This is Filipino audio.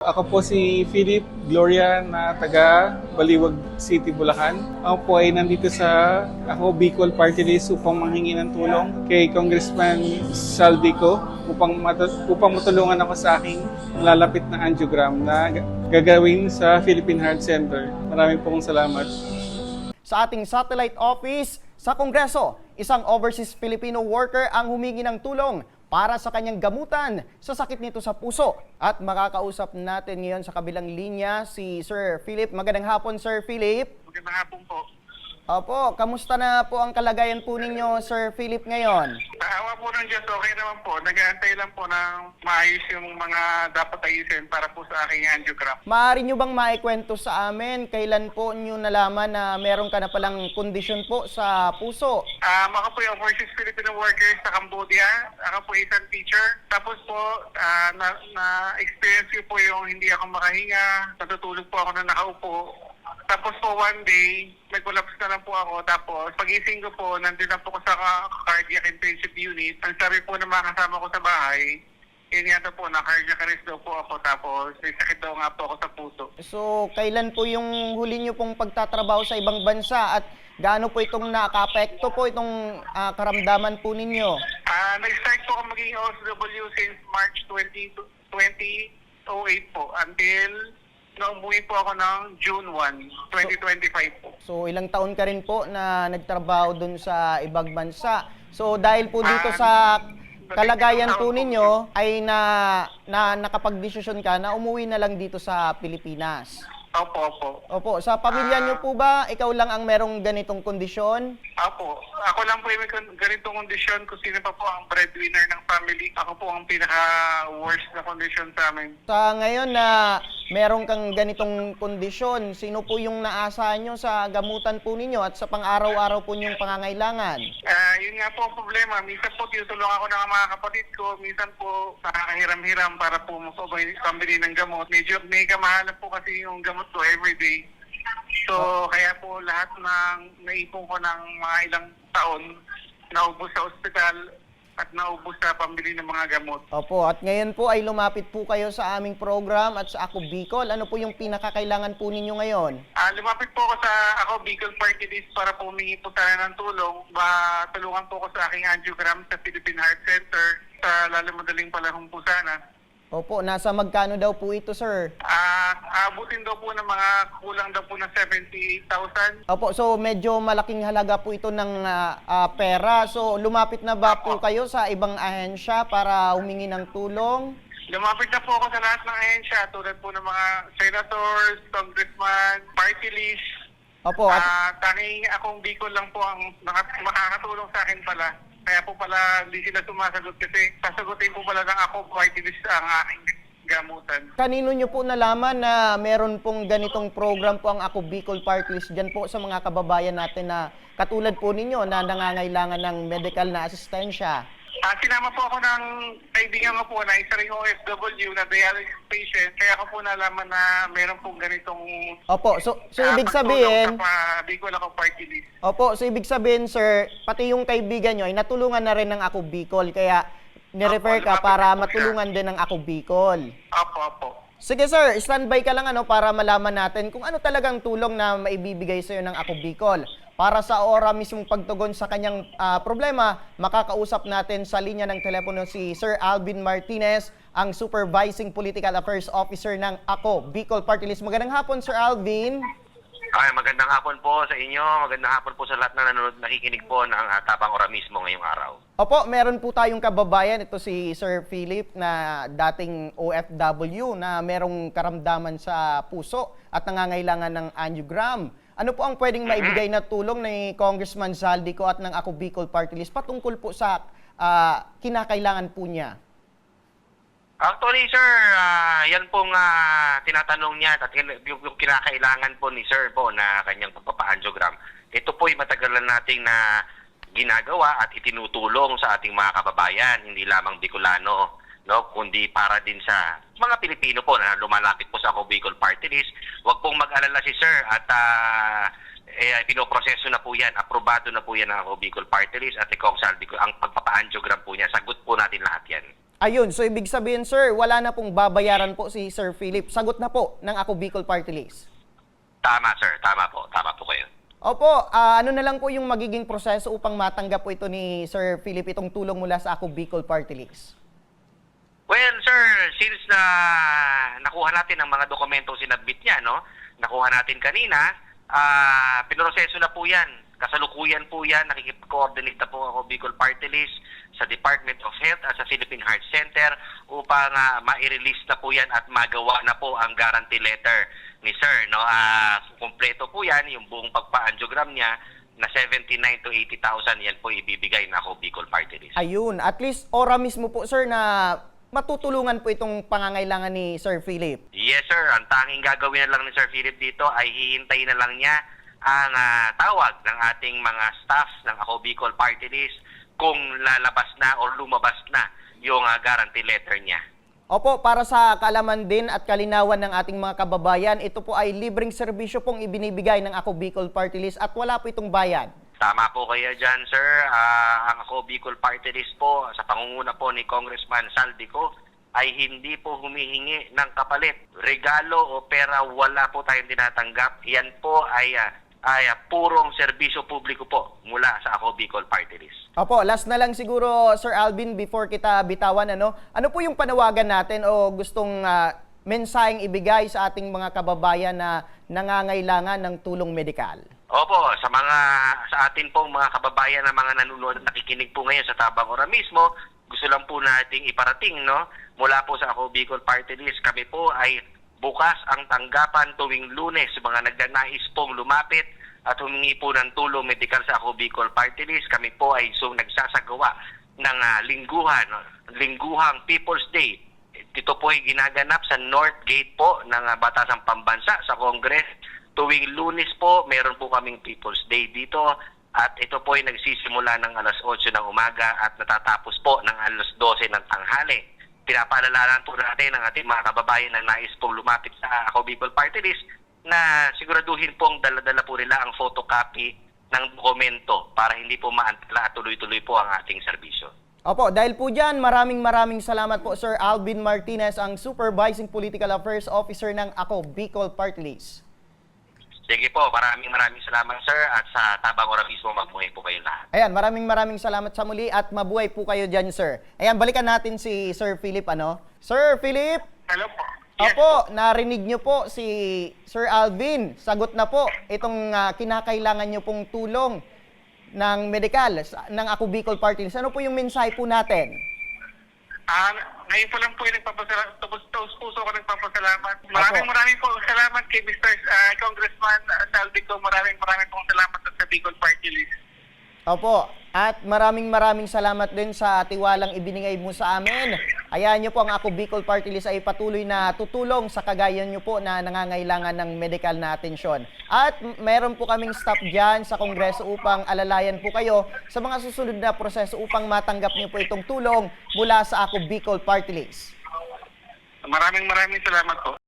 Ako po si Philip Gloria na taga Baliwag City, Bulacan. Ako po ay nandito sa ako Bicol Party List upang manghingi ng tulong kay Congressman Saldico upang, matu- upang matulungan ako sa aking lalapit na angiogram na ga- gagawin sa Philippine Heart Center. Maraming pong salamat. Sa ating satellite office sa Kongreso, isang overseas Filipino worker ang humingi ng tulong para sa kanyang gamutan sa sakit nito sa puso. At makakausap natin ngayon sa kabilang linya si Sir Philip. Magandang hapon, Sir Philip. Magandang hapon po. Opo, kamusta na po ang kalagayan po ninyo, Sir Philip, ngayon? Sa awa po ng Diyos, okay naman po. Nag-aantay lang po ng maayos yung mga dapat ayusin para po sa aking angiogram. Maaari nyo bang maikwento sa amin kailan po nyo nalaman na meron ka na palang kondisyon po sa puso? Um, ako po yung overseas Filipino worker sa Cambodia. Ako po isang teacher. Tapos po, ah, na, na-experience ko po yung hindi ako makahinga. Natutulog po ako na nakaupo. Tapos po one day, nag-collapse na lang po ako. Tapos pagising ko po, nandun na po ako sa cardiac intensive unit. Ang sabi po ng mga kasama ko sa bahay, yun yata po, na cardiac arrest daw po ako. Tapos may sakit daw nga po ako sa puso. So, kailan po yung huli nyo pong pagtatrabaho sa ibang bansa at gaano po itong nakapekto po itong ah, karamdaman po ninyo? Ah, nag-start po ako maging OFW since March 20, 2008 po until na umuwi po ako ng June 1, 2025 po. So, ilang taon ka rin po na nagtrabaho dun sa ibang bansa. So, dahil po dito sa kalagayan po ninyo ay na, na nakapagdesisyon ka na umuwi na lang dito sa Pilipinas. Opo, opo. Opo, sa pamilya nyo po ba, ikaw lang ang merong ganitong kondisyon? Opo. Ako lang po yung may ganitong kondisyon kung sino pa po ang breadwinner ng family. Ako po ang pinaka-worst na kondisyon sa amin. Sa ngayon na meron kang ganitong kondisyon, sino po yung naasahan nyo sa gamutan po ninyo at sa pang-araw-araw po ninyong pangangailangan? Ah, yun nga po ang problema. Minsan po tinutulungan ako ng mga kapatid ko. Minsan po nakakahiram-hiram para po makabay- pambili ng gamot. Medyo may kamahalan po kasi yung gamot ko everyday. So, kaya po lahat ng naipon ko ng mga ilang taon naubos sa ospital at naubos sa pambili ng mga gamot. Opo, at ngayon po ay lumapit po kayo sa aming program at sa Ako Bicol. Ano po yung pinakakailangan po ninyo ngayon? Ah, lumapit po ako sa ako Bicol Party List para po humingi po tayo ng tulong. Ba, tulungan po ako sa aking angiogram sa Philippine Heart Center sa lalo madaling palahong po sana. Opo, nasa magkano daw po ito, sir? Ah, abutin daw po ng mga kulang daw po ng 78,000. Opo, so medyo malaking halaga po ito ng ah, ah, pera. So lumapit na ba po kayo sa ibang ahensya para humingi ng tulong? Lumapit na po ako sa lahat ng ahensya tulad po ng mga senators, congressman, party list. Opo, at Ah, tanging akong Bicol lang po ang naka- makakatulong sa akin pala. Kaya po pala hindi sila sumasagot kasi sasagutin po pala ng ako party list ang aking gamutan. kanino nyo po nalaman na meron pong ganitong program po ang Ako Bicol Park List dyan po sa mga kababayan natin na katulad po ninyo na nangangailangan ng medical na asistensya? Ah, sinama po ako ng kaibigan ko po na isa ring OFW na dialysis patient. Kaya ako po nalaman na meron pong ganitong Opo, so, so ah, ibig pagtulong sabihin, sa pa, Bicol ako party list. Opo, so ibig sabihin, sir, pati yung kaibigan nyo ay natulungan na rin ng Ako Bicol. Kaya nirefer Opo, ka para na po siya. matulungan din ng Ako Bicol. Opo, opo. Sige sir, standby ka lang ano para malaman natin kung ano talagang tulong na maibibigay sa iyo ng Ako Bicol. Para sa ora mismong pagtugon sa kanyang ah, problema, makakausap natin sa linya ng telepono si Sir Alvin Martinez, ang Supervising Political Affairs Officer ng Ako Bicol Party List. Magandang hapon Sir Alvin. Ay, magandang hapon po sa inyo. Magandang hapon po sa lahat na nanonood, nakikinig po ng uh, Tapang Ora mismo ngayong araw. Opo, meron po tayong kababayan, ito si Sir Philip na dating OFW na merong karamdaman sa puso at nangangailangan ng angiogram. Ano po ang pwedeng maibigay na tulong ni Congressman Zaldico at ng Ako Bicol Party List patungkol po sa ah, kinakailangan po niya? Actually, sir, ah, yan pong ah, tinatanong niya at yung, yung kinakailangan po ni sir po na kanyang pagpapa-angiogram. Ito po'y matagal na nating na ginagawa at itinutulong sa ating mga kababayan, hindi lamang Bicolano, no, kundi para din sa mga Pilipino po na lumalapit po sa Ako Bicol Party List. Huwag pong mag-alala si sir at ah, eh, pinoproseso na po yan, aprobado na po yan ng Bicol Party List at ikaw, Saldi, ang pagpapa-angiogram po niya, sagot po natin lahat yan. Ayun, so ibig sabihin sir, wala na pong babayaran po si Sir Philip. Sagot na po ng Ako Bicol Party List. Tama sir, tama po, tama po kayo. Opo, ah, ano na lang po yung magiging proseso upang matanggap po ito ni Sir Philip itong tulong mula sa Ako Bicol Party List? Well, sir, since na nakuha natin ang mga dokumentong sinabit niya, no? Nakuha natin kanina, ah pinroseso na po yan. Kasalukuyan po yan, nakikip-coordinate na po ako Bicol Party List sa Department of Health at sa Philippine Heart Center upang ah, ma-release na po yan at magawa na po ang guarantee letter ni sir, no? Ah, kumpleto po yan, yung buong pagpa-angiogram niya na 79 to 80,000 yan po ibibigay na ako Bicol Party List. Ayun, at least ora mismo po sir na matutulungan po itong pangangailangan ni Sir Philip. Yes sir, ang tanging gagawin na lang ni Sir Philip dito ay hihintayin na lang niya ang ah, tawag ng ating mga staff ng Ako Bicol Party List kung lalabas na o lumabas na yung ah, guarantee letter niya. Opo, para sa kalaman din at kalinawan ng ating mga kababayan, ito po ay libreng serbisyo pong ibinibigay ng Ako Bicol Party List at wala po itong bayad. Tama po kayo dyan, sir. Ah, ang ako Bicol Party List po, sa pangunguna po ni Congressman Saldico, ay hindi po humihingi ng kapalit. Regalo o pera, wala po tayong tinatanggap. Yan po ay, ah, ay ah, purong serbisyo publiko po mula sa ako Bicol Party List. Opo, last na lang siguro Sir Alvin before kita bitawan ano. Ano po yung panawagan natin o gustong ah, mensaheng ibigay sa ating mga kababayan na nangangailangan ng tulong medikal? Opo, sa mga sa atin pong mga kababayan na mga nanonood at nakikinig po ngayon sa Tabang Ora mismo, gusto lang po nating iparating no mula po sa ako Bicol Party List kami po ay bukas ang tanggapan tuwing Lunes mga nagnanais pong lumapit at humingi po ng tulong medikal sa ako Bicol Party List. Kami po ay so nagsasagawa ng ah, lingguhan, lingguhang People's Day ito po ay ginaganap sa North Gate po ng ah, Batasang Pambansa sa Congress. Tuwing lunes po, meron po kaming People's Day dito at ito po ay nagsisimula ng alas 8 ng umaga at natatapos po ng alas 12 ng tanghali. Pinapaalalanan po natin ang ating mga kababayan na nais pong lumapit sa Ako Bicol Party List na siguraduhin pong dala-dala po nila ang photocopy ng dokumento para hindi po maantala at tuloy-tuloy po ang ating serbisyo. Opo, dahil po dyan, maraming maraming salamat po Sir Alvin Martinez, ang Supervising Political Affairs Officer ng Ako Bicol Party List. Sige po, maraming maraming salamat sir at sa tabang oras mismo magmuhay po kayo lahat. Ayan, maraming maraming salamat sa muli at mabuhay po kayo dyan, sir. Ayan, balikan natin si Sir Philip, ano? Sir Philip! Hello po. Yes Opo, narinig nyo po si Sir Alvin. Sagot na po itong ah, kinakailangan nyo pong tulong ng medikal sa- ng Ako Bicol Party List. Ano po yung mensahe po natin? Ah, ngayon po lang po yung nagpapasalamat, tubos tubos puso ko nagpapasalamat. Maraming Apo. maraming po salamat kay Mr. ah, Congressman Saldico. Maraming maraming pong salamat sa Bicol Party List. Opo, at maraming maraming salamat din sa tiwalang ibinigay mo sa amin. Ayan nyo po ang Ako Bicol Party List ay patuloy na tutulong sa kagaya nyo po na nangangailangan ng medical na atensyon. At meron po kaming staff dyan sa Kongreso upang alalayan po kayo sa mga susunod na proseso upang matanggap nyo po itong tulong mula sa Ako Bicol Party List. Maraming maraming salamat po.